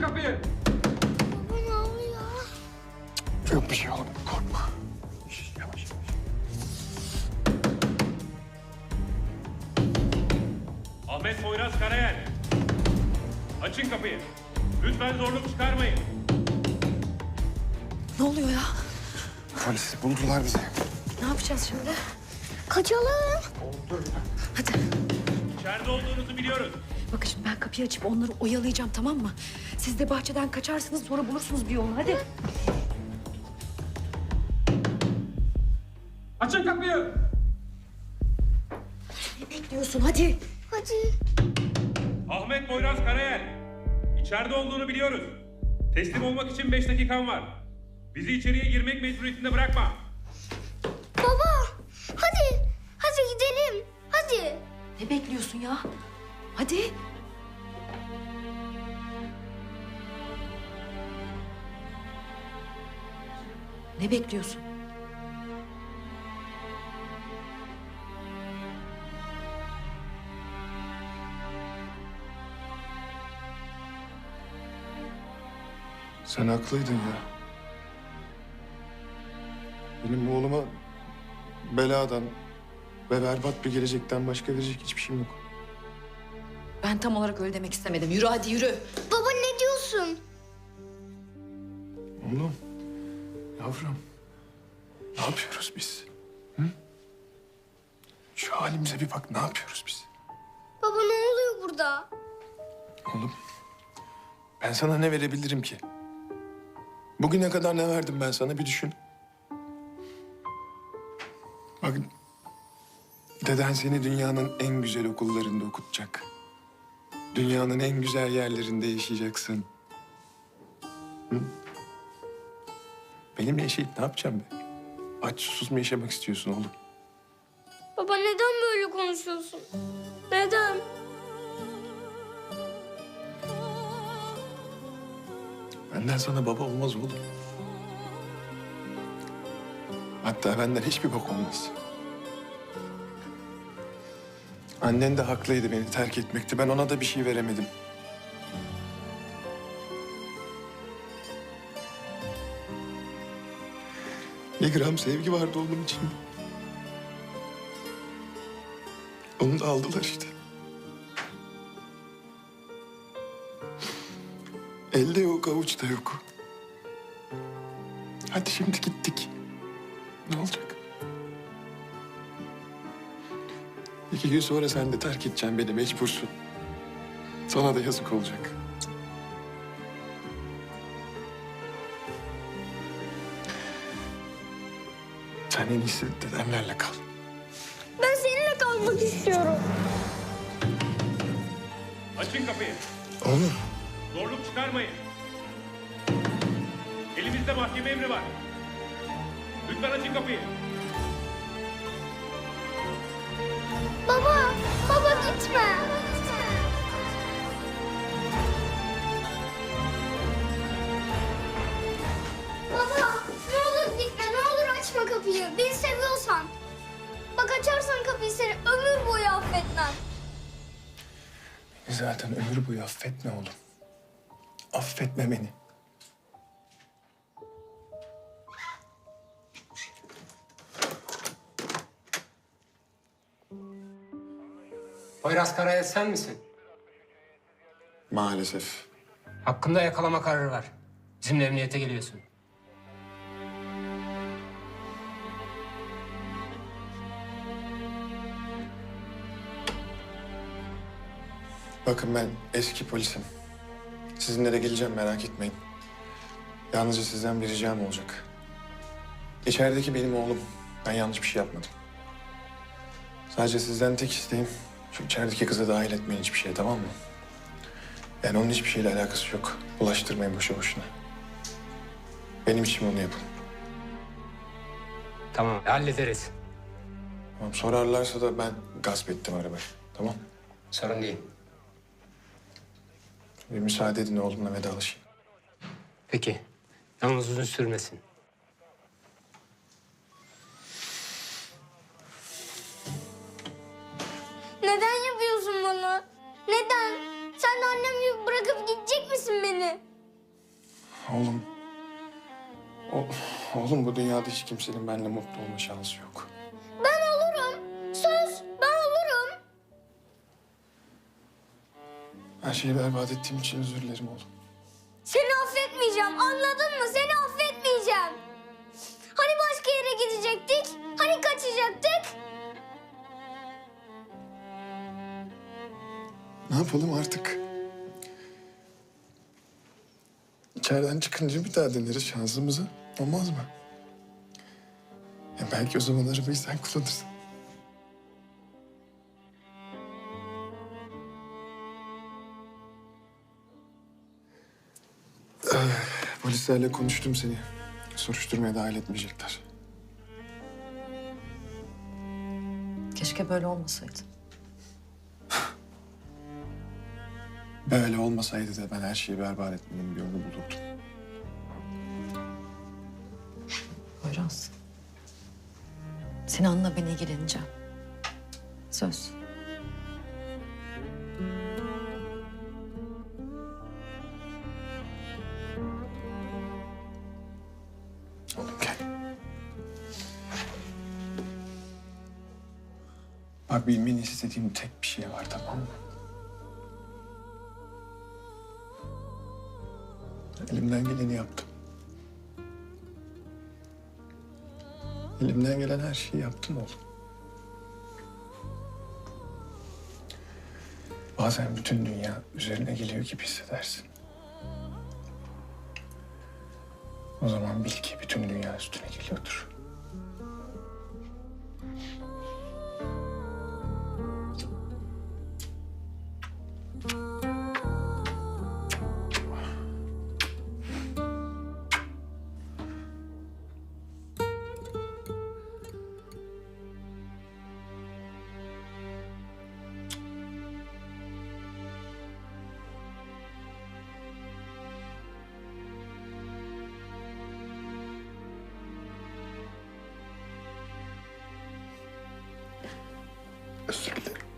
kapıyı. Baba ne oluyor? Yok bir şey oğlum korkma. Şş, Yavaş yavaş. Ahmet Poyraz Karayel. Açın kapıyı. Lütfen zorluk çıkarmayın. Ne oluyor ya? Polis buldular bizi. Ne yapacağız şimdi? Kaçalım. Hadi. İçeride olduğunuzu biliyoruz. Bakın şimdi ben kapıyı açıp onları oyalayacağım tamam mı? Siz de bahçeden kaçarsınız sonra bulursunuz bir yolunu hadi. Açın kapıyı. Ne bekliyorsun hadi. Hadi. Ahmet Poyraz Karayel. İçeride olduğunu biliyoruz. Teslim olmak için beş dakikan var. Bizi içeriye girmek mecburiyetinde bırakma. Baba. Hadi. Hadi gidelim. Hadi. Ne bekliyorsun ya? Hadi. Ne bekliyorsun? Sen haklıydın ya. Benim oğluma beladan ve berbat bir gelecekten başka verecek hiçbir şeyim yok. Ben tam olarak öyle demek istemedim. Yürü hadi yürü. Baba ne diyorsun? Oğlum, yavrum. Ne yapıyoruz biz? Hı? Şu halimize bir bak, ne yapıyoruz biz? Baba ne oluyor burada? Oğlum, ben sana ne verebilirim ki? Bugüne kadar ne verdim ben sana bir düşün. Bak, deden seni dünyanın en güzel okullarında okutacak. Dünyanın en güzel yerlerinde yaşayacaksın. Hı? Benimle yaşayıp ne yapacağım be? Aç susuz mu yaşamak istiyorsun oğlum? Baba neden böyle konuşuyorsun? Neden? Benden sana baba olmaz oğlum. Hatta benden hiçbir bak olmaz. Annen de haklıydı beni terk etmekti. Ben ona da bir şey veremedim. Bir gram sevgi vardı onun için. Onu da aldılar işte. Elde yok, avuçta yok. Hadi şimdi gittik. Ne olacak? İki gün sonra sen de terk edeceksin beni, mecbursun. Sana da yazık olacak. Sen en iyisi dedemlerle kal. Ben seninle kalmak istiyorum. Açın kapıyı. Oğlum. Zorluk çıkarmayın. Elimizde mahkeme emri var. Lütfen açın kapıyı. Baba. Baba gitme. Baba ne olur gitme. Ne olur açma kapıyı. Beni seviyorsan. Bak açarsan kapıyı seni ömür boyu affetmem. Zaten ömür boyu affetme oğlum. Affetme beni. Poyraz Karayel sen misin? Maalesef. Hakkında yakalama kararı var. Bizimle emniyete geliyorsun. Bakın ben eski polisim. Sizinle de geleceğim merak etmeyin. Yalnızca sizden bir ricam olacak. İçerideki benim oğlum. Ben yanlış bir şey yapmadım. Sadece sizden tek isteğim şu içerideki kızı dahil etmeyin hiçbir şeye tamam mı? Yani onun hiçbir şeyle alakası yok. Bulaştırmayın boşu boşuna. Benim için onu yapın. Tamam hallederiz. Tamam, sorarlarsa da ben gasp ettim arabayı. Tamam. Sorun değil. Bir müsaade edin oğlumla vedalaşayım. Peki. Yalnız uzun sürmesin. Neden yapıyorsun bunu? Neden? Sen de annem gibi bırakıp gidecek misin beni? Oğlum. O, oğlum bu dünyada hiç kimsenin benimle mutlu olma şansı yok. Ben olurum. Söz ben olurum. Her şeyi berbat ettiğim için özür dilerim oğlum. Seni affetmeyeceğim anladın mı? Seni affetmeyeceğim. Hani başka yere gidecektik? Hani kaçacaktık? Yapalım artık? İçeriden çıkınca bir daha deneriz şansımızı. Olmaz mı? Ya belki o zaman arabayı sen kullanırsın. Ee, polislerle konuştum seni. Soruşturmaya dahil etmeyecekler. Keşke böyle olmasaydı. Böyle olmasaydı da ben her şeyi berbat etmenin bir yolunu bulurdum. Poyraz. Sinan'la ben ilgileneceğim. Söz. Oğlum gel. Bak bilmeni istediğim tek bir şey var tamam mı? Elimden geleni yaptım. Elimden gelen her şeyi yaptım oğlum. Bazen bütün dünya üzerine geliyor gibi hissedersin. O zaman bil ki bütün dünya üstüne geliyordur. Özür dilerim.